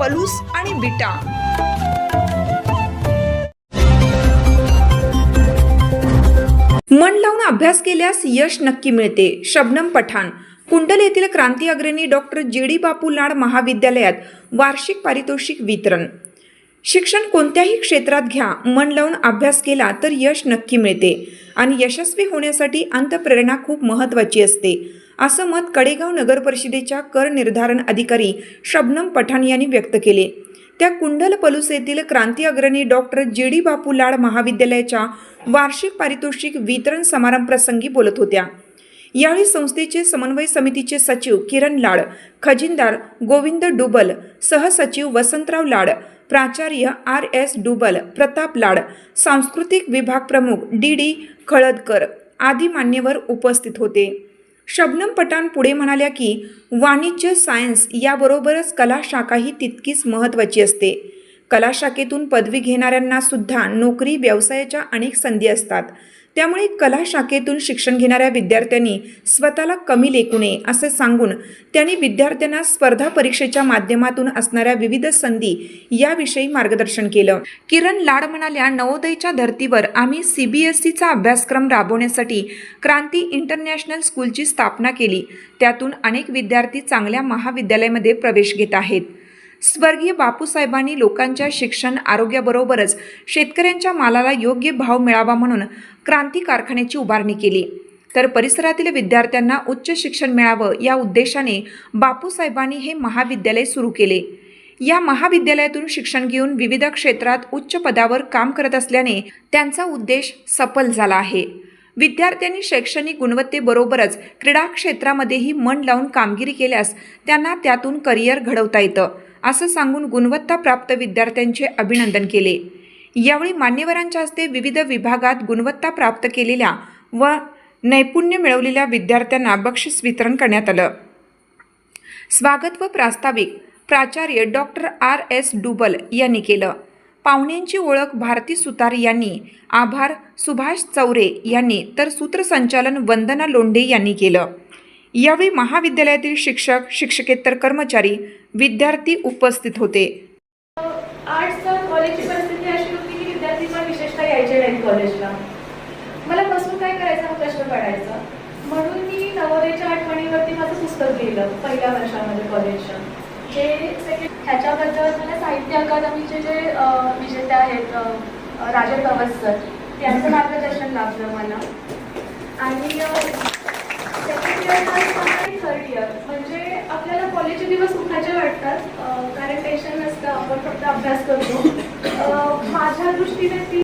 पलूस आणि बिटा. मन लावून अभ्यास केल्यास यश नक्की मिळते. शबनम पठाण. कुंडल येथील क्रांती अग्रणी डॉक्टर जे डी बापू लाड महाविद्यालयात वार्षिक पारितोषिक वितरण. शिक्षण कोणत्याही क्षेत्रात घ्या. मन लावून अभ्यास केला तर यश नक्की मिळते. आणि यशस्वी होण्यासाठी अंतप्रेरणा खूप महत्त्वाची असते. असं मत कडेगाव नगर परिषदेच्या कर निर्धारण अधिकारी शबनम पठाण यांनी व्यक्त केले. त्या कुंडल पलूस येथील क्रांती अग्रणी डॉक्टर जे डी बापू लाड महाविद्यालयाच्या वार्षिक पारितोषिक वितरण समारंभ प्रसंगी बोलत होत्या. यावेळी संस्थेचे समन्वय समितीचे सचिव किरण लाड खजिनदार गोविंद डुबल सहसचिव वसंतराव लाड प्राचार्य आर एस डुबल प्रताप लाड सांस्कृतिक विभाग प्रमुख डी डी खळदकर आदी मान्यवर उपस्थित होते. शबनम पठाण पुढे म्हणाल्या की वाणिज्य सायन्स याबरोबरच कला शाखाही तितकीच महत्त्वाची असते. कला शाखेतून पदवी घेणाऱ्यांना सुद्धा नोकरी व्यवसायाच्या अनेक संधी असतात. त्यामुळे कला शाखेतून शिक्षण घेणाऱ्या विद्यार्थ्यांनी स्वतःला कमी लेखू नये असे सांगून त्यांनी विद्यार्थ्यांना स्पर्धा परीक्षेच्या माध्यमातून असणाऱ्या विविध संधी याविषयी मार्गदर्शन केलं. किरण लाड म्हणाल्या नवोदयच्या धर्तीवर आम्ही सी बी एस सीचा अभ्यासक्रम राबवण्यासाठी क्रांती इंटरनॅशनल स्कूलची स्थापना केली. त्यातून अनेक विद्यार्थी चांगल्या महाविद्यालयामध्ये प्रवेश घेत आहेत. स्वर्गीय बापूसाहेबांनी लोकांच्या शिक्षण आरोग्याबरोबरच शेतकऱ्यांच्या मालाला योग्य भाव मिळावा म्हणून क्रांती कारखान्याची उभारणी केली. तर परिसरातील विद्यार्थ्यांना उच्च शिक्षण मिळावं या उद्देशाने बापूसाहेबांनी हे महाविद्यालय सुरू केले. या महाविद्यालयातून शिक्षण घेऊन विविध क्षेत्रात उच्च पदावर काम करत असल्याने त्यांचा उद्देश सफल झाला आहे. विद्यार्थ्यांनी शैक्षणिक गुणवत्तेबरोबरच क्रीडा क्षेत्रामध्येही मन लावून कामगिरी केल्यास त्यांना त्यातून करिअर घडवता येतं. असं सांगून गुणवत्ता प्राप्त विद्यार्थ्यांचे अभिनंदन केले. यावेळी मान्यवरांच्या हस्ते विविध विभागात गुणवत्ता प्राप्त केलेल्या व नैपुण्य मिळवलेल्या विद्यार्थ्यांना बक्षीस वितरण करण्यात आलं. स्वागत व प्रास्ताविक प्राचार्य डॉक्टर आर. एस. डुबल यांनी केलं. पाहुण्यांची ओळख भारती सुतार यांनी आभार सुभाष चौरे यांनी तर सूत्रसंचालन वंदना लोंढे यांनी केलं. यावेळी महाविद्यालयातील शिक्षक शिक्षकेतर कर्मचारी विद्यार्थी उपस्थित होते. आर्ट्सचा कॉलेजची परिस्थिती अशी होती की विद्यार्थी पण विशेषतः यायचे नाही कॉलेजला मला बसून काय करायचा हा प्रश्न पडायचा? म्हणून मी नवोदयच्या आठवणीवरती माझं पुस्तक लिहिलं पहिल्या वर्षामध्ये कॉलेजच्या जे सेकंड ह्याच्याबद्दल मला साहित्य अकादमीचे जे विजेते आहेत राजन गवस सर त्यांचं मार्गदर्शन लाभलं मला. आणि थर्ड इयर म्हणजे आपल्याला कॉलेजचे दिवस सुखाचे वाटतात. कारण टेन्शन नसतं. आपण फक्त अभ्यास करतो. माझ्या दृष्टीने ती